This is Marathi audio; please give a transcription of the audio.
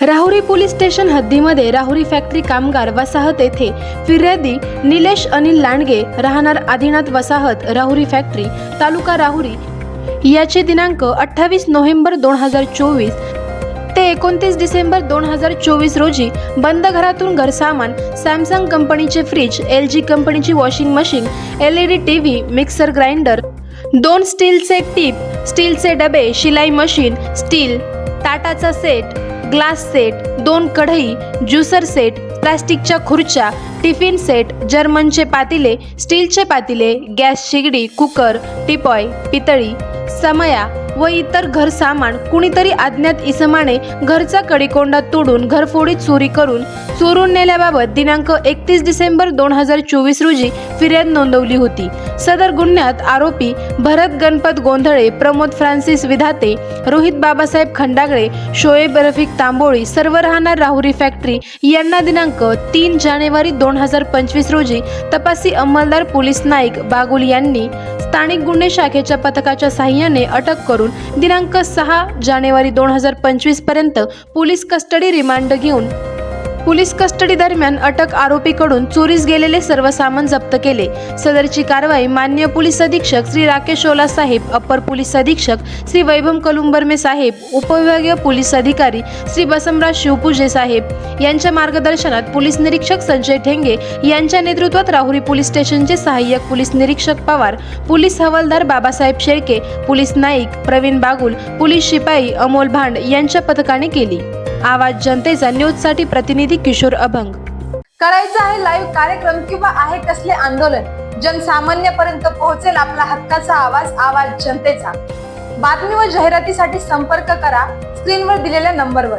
राहुरी पोलीस स्टेशन हद्दीमध्ये राहुरी फॅक्टरी कामगार वसाहत येथे फिर्यादी निलेश अनिल लांडगे राहणार आदिनाथ वसाहत राहुरी फॅक्टरी तालुका राहुरी. याचे दिनांक अठ्ठावीस नोव्हेंबर दोन हजार चोवीस ते एकोणतीस डिसेंबर दोन हजार चोवीस रोजी बंद घरातून घरसामान सॅमसंग कंपनीचे फ्रीज एल जी कंपनीची washing machine L E D T V mixer grinder दोन स्टीलचे टीप स्टीलचे डबे शिलाई मशीन स्टील ताटाचा सेट ग्लास सेट दोन कढई ज्युसर सेट प्लास्टिकच्या खुर्च्या टिफिन सेट जर्मनचे पातिले स्टीलचे पातिले गॅस शेगडी कुकर टिपॉय पितळी समया व इतर घर सामान कुणीतरी अज्ञात इसमाने घरचा कडीकोंडा तोडून घरफोडीत चोरी करून चोरून नेल्याबाबत दिनांक एकतीस डिसेंबर दोन हजार चोवीस रोजी फिर्याद नोंदवली होती. सदर गुन्ह्यात आरोपी भरत गणपत गोंधळे प्रमोद फ्रान्सिस विधाते रोहित बाबासाहेब खंडागळे शोएब रफिक तांबोळी सर्व राहणार राहुरी फॅक्टरी यांना दिनांक तीन जानेवारी दोन हजार पंचवीस रोजी तपासी अंमलदार पोलीस नाईक बागुल यांनी स्थानिक गुन्हे शाखेच्या पथकाच्या साह्याने अटक करून दिनांक सहा जानेवारी दोन हजार पंचवीसपर्यंत पोलीस कस्टडी रिमांड घेऊन पोलीस कस्टडी दरम्यान अटक आरोपीकडून चोरीस गेलेले सर्व सामान जप्त केले. सदरची कारवाई मान्य पोलीस अधीक्षक श्री राकेश ओला साहेब अप्पर पोलीस अधीक्षक श्री वैभव कलुंबर्मे साहेब उपविभागीय पोलीस अधिकारी श्री बसमराज शिवपूजे साहेब. यांच्या मार्गदर्शनात पोलीस निरीक्षक संजय ठेंगे यांच्या नेतृत्वात राहुरी पोलीस स्टेशनचे सहाय्यक पोलीस निरीक्षक पवार पोलीस हवालदार बाबासाहेब शेळके पोलीस नाईक प्रवीण बागुल पोलीस शिपाई अमोल भांड यांच्या पथकाने केली. आवाज जनतेचा न्यूजसाठी प्रतिनिधी किशोर अभंग. करायचं आहे लाईव्ह कार्यक्रम किंवा आहे कसले आंदोलन? जनसामान्यपर्यंत पोहोचेल आपला हक्काचा आवाज आवाज जनतेचा. बातमी व जाहिरातीसाठी संपर्क करा स्क्रीनवर दिलेल्या नंबरवर